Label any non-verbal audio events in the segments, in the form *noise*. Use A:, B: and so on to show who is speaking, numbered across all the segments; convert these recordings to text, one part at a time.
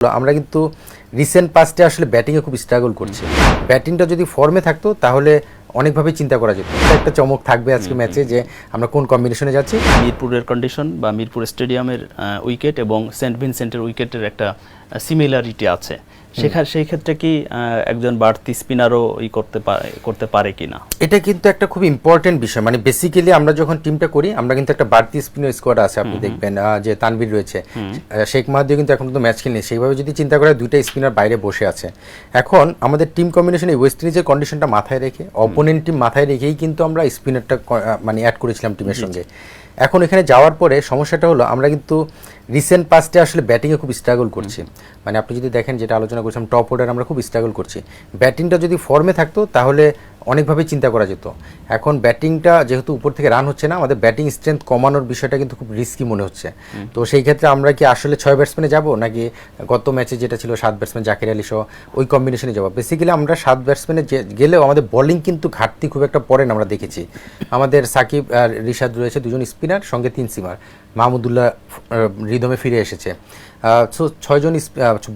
A: আমরা কিন্তু রিসেন্ট পাস্টে আসলে ব্যাটিংয়ে খুব স্ট্রাগল করছে। ব্যাটিংটা যদি ফর্মে থাকতো তাহলে অনেকভাবে চিন্তা করা যেত। একটা চমক থাকবে আজকে ম্যাচে যে আমরা কোন কম্বিনেশনে যাচ্ছি।
B: মিরপুরের কন্ডিশন বা মিরপুর স্টেডিয়ামের উইকেট এবং সেন্ট ভিনসেন্টের উইকেটের একটা সিমিলারিটি আছে। সেখানে সেই ক্ষেত্রে কি একজন বাড়তি স্পিনারও ই করতে পারে করতে পারে কিনা?
A: এটা কিন্তু একটা খুব ইম্পর্টেন্ট বিষয়। মানে বেসিক্যালি আমরা যখন টিমটা করি আমরা কিন্তু একটা বাড়তি স্পিনার স্কোয়াড আছে আপনি দেখবেন যে তানভীর রয়েছে। শেখ মাহাদিও কিন্তু এখন তো ম্যাচ খেলেনি। সেইভাবে যদি চিন্তা করা দুইটা স্পিনার বাইরে বসে আছে। এখন আমাদের টিম কম্বিনেশন এই ওয়েস্ট ইন্ডিজের কন্ডিশনটা মাথায় রেখে অপোনেন্ট টিম মাথায় রেখেই কিন্তু আমরা স্পিনারটা মানে অ্যাড করেছিলাম টিমের সঙ্গে। এখন এখানে যাওয়ার পরে সমস্যাটা হলো আমরা কিন্তু রিসেন্ট পাস্টে আসলে ব্যাটিংয়ে খুব স্ট্রাগল করছে। মানে আপনি যদি দেখেন যেটা আলোচনা করছিলাম টপ অর্ডার আমরা খুব স্ট্রাগল করছি। ব্যাটিংটা যদি ফর্মে থাকতো তাহলে অনেকভাবে চিন্তা করা যেত। এখন ব্যাটিংটা যেহেতু উপর থেকে রান হচ্ছে না আমাদের ব্যাটিং স্ট্রেংথ কমানোর বিষয়টা কিন্তু খুব রিস্কি মনে হচ্ছে। তো সেই ক্ষেত্রে আমরা কি আসলে ছয় ব্যাটসম্যানে যাব নাকি গত ম্যাচে যেটা ছিল সাত ব্যাটসম্যান জাকির আলী সহ ওই কম্বিনেশনে যাব? বেসিক্যালি আমরা সাত ব্যাটসম্যানে গেলেও আমাদের বোলিং কিন্তু ঘাটতি খুব একটা পড়ে না আমরা দেখেছি। আমাদের সাকিব আর রিশাদ রয়েছে দুজন স্পিনার সঙ্গে তিন সিমার মাহমুদুল্লাহ রিদমে ফিরে এসেছে। সো ছয়জন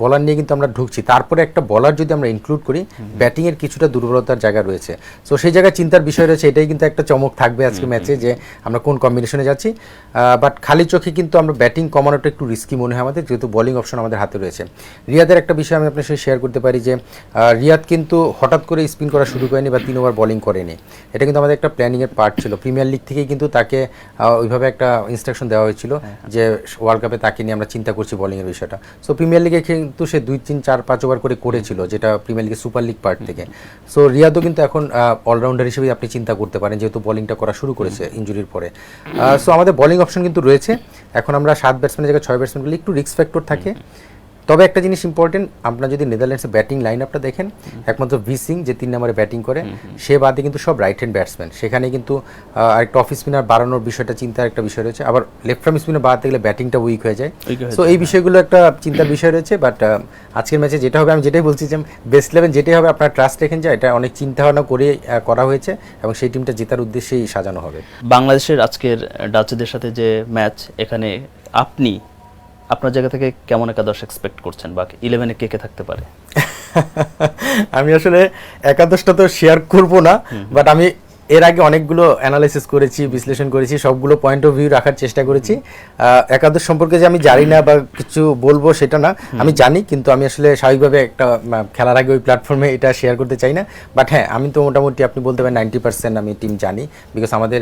A: বলার নিয়ে কিন্তু আমরা ঢুকছি। তারপরে একটা বলার যদি আমরা ইনক্লুড করি ব্যাটিংয়ের কিছুটা দুর্বলতার জায়গা রয়েছে। সো সেই জায়গায় চিন্তার বিষয় রয়েছে এটাই কিন্তু একটা চমক থাকবে আজকে ম্যাচে যে আমরা কোন কম্বিনেশনে যাচ্ছি। বাট খালি চোখে কিন্তু আমরা ব্যাটিং কমানোটা একটু রিস্কি মনে হয় আমাদের যেহেতু বোলিং অপশন আমাদের হাতে রয়েছে। রিয়াদের একটা বিষয় আমি আপনার সাথে শেয়ার করতে পারি যে রিয়াদ কিন্তু হঠাৎ করে স্পিন করা শুরু করেনি বা তিন ওভার বোলিং করেনি। এটা কিন্তু আমাদের একটা প্ল্যানিংয়ের পার্ট ছিল। প্রিমিয়ার লিগ থেকেই কিন্তু তাকে ওইভাবে একটা ইনস্ট্রাকশন দেওয়া হয়েছিল যে ওয়ার্ল্ড কাপে তাকে নিয়ে আমরা চিন্তা করছি বোলিংয়ের বিষয়টা। সো প্রিমিয়ার লিগে কিন্তু সে দুই, তিন, চার, পাঁচ ওভার করে করেছিল, যেটা প্রিমিয়ার লিগে সুপার লিগ পার্ট থেকে। সো রিয়াদও কিন্তু এখন অলরাউন্ডার হিসেবে আপনি চিন্তা করতে পারেন, যেহেতু বোলিংটা করা শুরু করেছে ইঞ্জুরির পরে। সো আমাদের বোলিং অপশন কিন্তু রয়েছে। এখন আমরা সাত ব্যাটসম্যানের জায়গায় ছয় ব্যাটসম্যান একটু রিস্ক ফ্যাক্টর থাকে। তবে একটা জিনিস ইম্পর্টেন্ট আপনার যদি নেদারল্যান্ডসের ব্যাটিং লাইন আপটা দেখেন একমাত্র ভি সিং যে তিন নম্বরে ব্যাটিং করে সে বাদে কিন্তু সব রাইট হ্যান্ড ব্যাটসম্যান সেখানে কিন্তু আরেকটা অফ স্পিনার বাড়ানোর বিষয়টা চিন্তার একটা বিষয় রয়েছে। আবার লেফট ফ্রম স্পিনার বাড়াতে গেলে ব্যাটিংটা উইক হয়ে যায়। সো এই বিষয়গুলো একটা চিন্তার বিষয় রয়েছে বাট আজকের ম্যাচে যেটা হবে আমি যেটাই বলছি যে বেস্ট ইলেভেন যেটাই হবে আপনার ট্রাস্ট রেখেন যে এটা অনেক চিন্তা ভাবনা করে করা হয়েছে এবং সেই টিমটা জেতার উদ্দেশ্যেই সাজানো হবে।
B: বাংলাদেশের আজকের ডাচদের সাথে যে ম্যাচ এখানে আপনি আপনার জায়গা থেকে কেমন একাদশ এক্সপেক্ট করছেন বা ইলেভেনে কে কে থাকতে পারে? *laughs*
A: আমি আসলে একাদশটা তো শেয়ার করব না বাট আমি এর আগে অনেকগুলো অ্যানালাইসিস করেছি বিশ্লেষণ করেছি সবগুলো পয়েন্ট অফ ভিউ রাখার চেষ্টা করেছি। একাদশ সম্পর্কে যে আমি জানি না বা কিছু বলব সেটা না আমি জানি কিন্তু আমি আসলে স্বাভাবিকভাবে একটা খেলার আগে ওই প্ল্যাটফর্মে এটা শেয়ার করতে চাই না। বাট হ্যাঁ আমি তো মোটামুটি আপনি বলতে পারেন নাইনটি পার্সেন্ট আমি টিম জানি। বিকজ আমাদের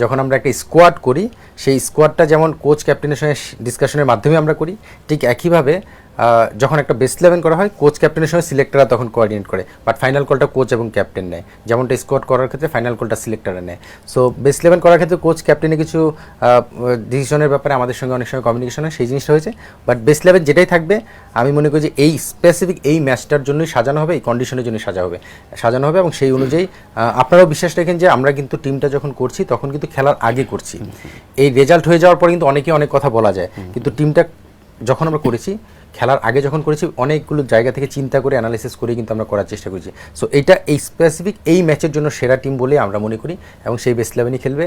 A: যখন আমরা একটা স্কোয়াড করি সেই স্কোয়াডটা যেমন কোচ ক্যাপ্টেনের সঙ্গে ডিসকাশনের মাধ্যমে আমরা করি ঠিক একইভাবে যখন একটা বেস্ট ইলেভেন করা হয় কোচ ক্যাপ্টেনের সঙ্গে সিলেক্টররা তখন কোঅর্ডিনেট করে। বাট ফাইনাল কলটা কোচ এবং ক্যাপ্টেন নেয়। যেমনটা স্কোয়াড করার ক্ষেত্রে ফাইনাল কলটা সিলেক্টররা নেয়। সো বেস্ট ইলেভেন করার ক্ষেত্রে কোচ ক্যাপ্টেনে কিছু ডিসিশনের ব্যাপারে আমাদের সঙ্গে অনেক সময় কমিউনিকেশন হয় সেই জিনিসটা হয়েছে। বাট বেস্ট ইলেভেন যেটাই থাকবে আমি মনে করি যে এই স্পেসিফিক এই ম্যাচটার জন্যই সাজানো হবে এই কন্ডিশনের জন্য সাজা হবে সাজানো হবে এবং সেই অনুযায়ী আপনারাও বিশ্বাস রাখেন যে আমরা কিন্তু টিমটা যখন করছি তখন কিন্তু খেলার আগে করছি। এই রেজাল্ট হয়ে যাওয়ার পর কিন্তু অনেকে অনেক কথা বলা যায়। কিন্তু টিমটা যখন আমরা করেছি খেলার আগে যখন করেছি, অনেকগুলো জায়গা থেকে চিন্তা করে অ্যানালাইসিস করে কিন্তু আমরা করার চেষ্টা করেছি। সো এটা এই স্পেসিফিক এই ম্যাচের জন্য সেরা টিম বলে আমরা মনে করি এবং সেই বেস্ট ইলেভেনই খেলবে।